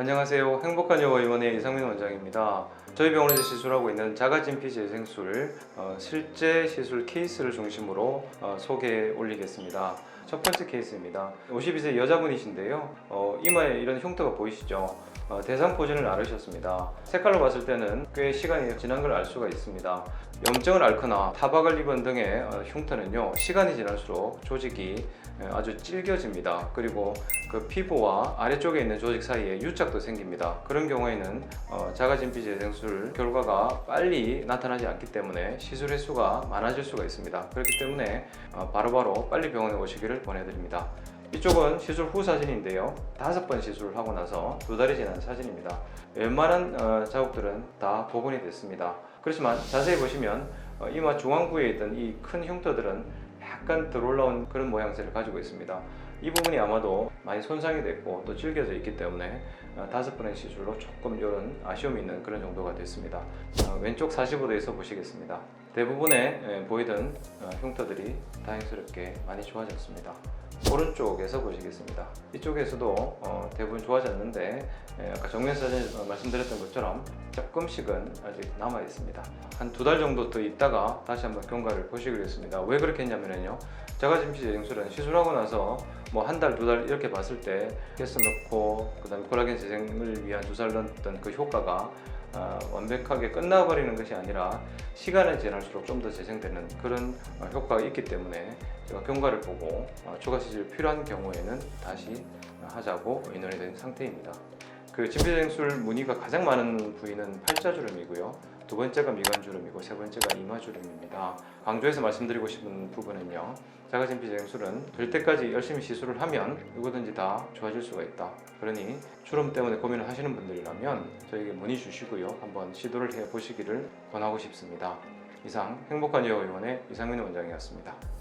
안녕하세요. 행복한 여가 의원의 이상민 원장입니다. 저희 병원에서 시술하고 있는 자가진피 재생술 어, 실제 시술 케이스를 중심으로 어, 소개해 올리겠습니다. 첫 번째 케이스입니다. 52세 여자분이신데요. 어, 이마에 이런 흉터가 보이시죠? 어, 대상포진을 앓으셨습니다. 색깔로 봤을 때는 꽤 시간이 지난 걸 알 수가 있습니다. 염증을 앓거나 타박을 입은 등의 어, 흉터는요 시간이 지날수록 조직이 에, 아주 질겨집니다. 그리고 그 피부와 아래쪽에 있는 조직 사이에 유착 도 생깁니다. 그런 경우에는 어, 자가진피 재생술 결과가 빨리 나타나지 않기 때문에 시술 횟수가 많아질 수가 있습니다. 그렇기 때문에 어, 바로바로 빨리 병원에 오시기를 권해드립니다. 이쪽은 시술 후 사진인데요. 다섯 번 시술을 하고 나서 두 달이 지난 사진입니다. 웬만한 어, 자국들은 다 복원이 됐습니다. 그렇지만 자세히 보시면 어, 이마 중앙부에 있던 이 큰 흉터들은 약간 덜 올라온 그런 모양새를 가지고 있습니다. 이 부분이 아마도 많이 손상이 됐고 또 질겨져 있기 때문에 어, 다섯 번의 시술로 조금 이런 아쉬움이 있는 그런 정도가 됐습니다. 어, 왼쪽 45도에서 보시겠습니다. 대부분의 예, 보이던 어, 흉터들이 다행스럽게 많이 좋아졌습니다. 오른쪽에서 보시겠습니다. 이쪽에서도 어, 대부분 좋아졌는데 예, 아까 정면 사진에서 말씀드렸던 것처럼 조금씩은 아직 남아 있습니다. 한 두 달 정도 더 있다가 다시 한번 경과를 보시기로 했습니다. 왜 그렇게 했냐면요. 자가진피 재생술은 시술하고 나서 뭐 한 달, 두 달 이렇게 봤을 때 개스 넣고 그 다음에 콜라겐 재생을 위한 주사를 넣었던 그 효과가 아, 완벽하게 끝나버리는 것이 아니라 시간이 지날수록 좀 더 재생되는 그런 어, 효과가 있기 때문에 제가 경과를 보고 어, 추가 시술 필요한 경우에는 다시 하자고 의논이 된 상태입니다. 그 진피재생술 무늬가 가장 많은 부위는 팔자주름이고요. 두 번째가 미간주름이고 세 번째가 이마주름입니다. 강조해서 말씀드리고 싶은 부분은요. 자가진피재생술은 될 때까지 열심히 시술을 하면 누구든지 다 좋아질 수가 있다. 그러니 주름 때문에 고민을 하시는 분들이라면 저에게 문의 주시고요. 한번 시도를 해 보시기를 권하고 싶습니다. 이상 행복한 여의원의 이상민 원장이었습니다.